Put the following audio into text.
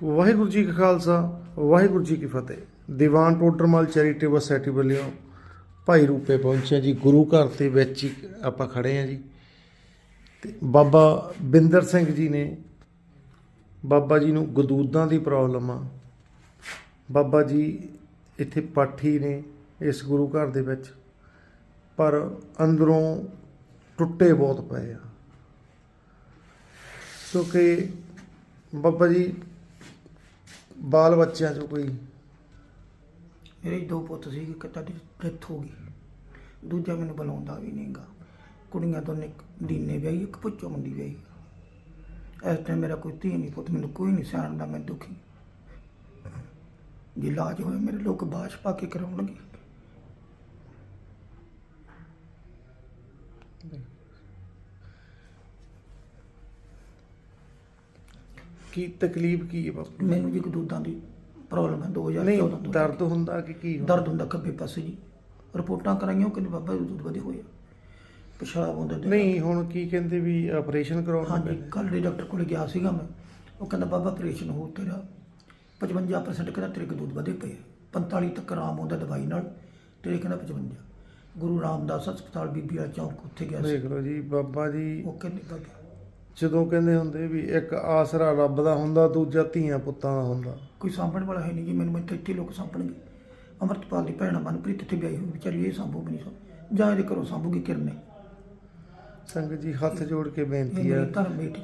ਵਾਹਿਗੁਰੂ ਜੀ ਕਾ ਖਾਲਸਾ, ਵਾਹਿਗੁਰੂ ਜੀ ਕੀ ਫਤਿਹ। ਦੀਵਾਨ Todarmal charitable society ਵੱਲੋਂ ਭਾਈ ਰੂਪੇ ਪਹੁੰਚਿਆ ਜੀ, ਗੁਰੂ ਘਰ ਦੇ ਵਿੱਚ ਹੀ ਆਪਾਂ ਖੜੇ ਆ ਜੀ। ਤੇ ਬਾਬਾ ਬਿੰਦਰ ਸਿੰਘ ਜੀ ਨੇ ਬਾਬਾ ਜੀ ਨੂੰ ਗਦੂਦਾਂ ਦੀ ਪ੍ਰੋਬਲਮ ਆ। ਬਾਬਾ ਜੀ ਇੱਥੇ ਪਾਠੀ ਨੇ ਇਸ ਗੁਰੂ ਘਰ ਦੇ ਵਿੱਚ, ਪਰ ਅੰਦਰੋਂ ਟੁੱਟੇ ਬਹੁਤ ਪਏ ਆ। ਸੋ ਕਿ ਬਾਬਾ ਜੀ ਬਾਲ ਬੱਚਿਆਂ ਚੋਂ ਕੋਈ? ਮੇਰੇ ਦੋ ਪੁੱਤ ਸੀ ਇੱਕ ਤਾਂ ਡੈਥ ਹੋ ਗਈ, ਦੂਜਾ ਮੈਨੂੰ ਬੁਲਾਉਂਦਾ ਵੀ ਨਹੀਂਗਾ ਕੁੜੀਆਂ ਤੋਂ ਇੱਕ ਦੀਨੇ ਵਿਆਹੀ, ਇੱਕ ਪੁੱਚੋ ਮੁੰਡੀ ਵਿਆਹੀ। ਇਸ ਟਾਈਮ ਮੇਰਾ ਕੋਈ ਧੀ ਨਹੀਂ ਪੁੱਤ, ਮੈਨੂੰ ਕੋਈ ਨਹੀਂ ਸਿਆਣਦਾ ਮੈਂ ਦੁਖੀ। ਜੇ ਇਲਾਜ ਹੋਇਆ, ਮੇਰੇ ਲੋਕ ਬਾਸ਼ ਪਾ ਕੇ ਕਰਾਉਣਗੇ। ਕੀ ਤਕਲੀਫ ਕੀ ਹੈ ਬਾਬਾ ਮੈਨੂੰ ਜੀ ਦੁੱਧਾਂ ਦੀ ਪ੍ਰੋਬਲਮ ਹੈ 2014 ਨਹੀਂ ਤੋਂ ਦਰਦ ਹੁੰਦਾ ਕਿ ਕੀ ਹੁੰਦਾ? ਦਰਦ ਹੁੰਦਾ ਖੱਬੇ ਪਾਸੇ ਜੀ। ਰਿਪੋਰਟਾਂ ਕਰਾਈਆਂ ਕਿ ਬਾਬਾ ਜੀ ਦੁੱਧ ਵਧੇ ਹੋਏ। ਪਿਸ਼ਾਬ ਹੁੰਦਾ ਨਹੀਂ ਹੁਣ ਕੀ ਕਹਿੰਦੇ ਵੀ ਆਪਰੇਸ਼ਨ ਕਰਾਉਣਾ ਹਾਂਜੀ ਕੱਲ ਦੇ ਡਾਕਟਰ ਕੋਲ ਗਿਆ ਸੀਗਾ ਮੈਂ। ਉਹ ਕਹਿੰਦਾ ਬਾਬਾ ਆਪਰੇਸ਼ਨ ਹੋ ਤੇਰਾ। 55% ਕਹਿੰਦਾ ਤੇਰੇ ਕੋ ਦੁੱਧ ਵਧੇ ਪਏ ਆ। 45 ਤੱਕ ਆਰਾਮ ਹੁੰਦਾ ਦਵਾਈ ਨਾਲ। ਤੇਰੇ ਕਹਿੰਦਾ 55 ਗੁਰੂ ਰਾਮਦਾਸ ਹਸਪਤਾਲ ਬੀਬੀ ਵਾਲਾ ਚੌਂਕ ਉੱਥੇ ਗਿਆ ਸੀ। ਦੇਖ ਲਓ ਜੀ ਬਾਬਾ ਜੀ ਉਹ ਕਹਿੰਦੇ ਬਾਬਾ ਜਦੋਂ ਕਹਿੰਦੇ ਹੁੰਦੇ ਵੀ ਇੱਕ ਆਸਰਾ ਰੱਬ ਦਾ ਹੁੰਦਾ ਦੂਜਾ ਧੀਆਂ ਪੁੱਤਾਂ ਦਾ ਹੁੰਦਾ। ਕੋਈ ਸਾਂਭਣ ਵਾਲਾ ਹੈ ਨਹੀਂ ਜੀ ਮੈਨੂੰ ਇੱਥੇ ਇੱਥੇ ਲੋਕ ਸਾਂਭਣਗੇ। ਅਮਰਤਪਾਲ ਦੀ ਭੈਣ ਮਨਪ੍ਰੀਤ ਇੱਥੇ ਵਿਆਹੀ ਹੋਈ ਵਿਚਾਰੀ ਇਹ ਸਾਂਭੂ ਨਹੀਂ ਸਾਂਭ ਜਾਂ ਇਹਦੇ ਘਰੋਂ ਸਾਂਭੂਗੀ ਕਿਰਨੇ। ਸੰਗਤ ਜੀ ਹੱਥ ਜੋੜ ਕੇ ਬੇਨਤੀ ਹੈ। ਧਰਮ ਬੇਟੀ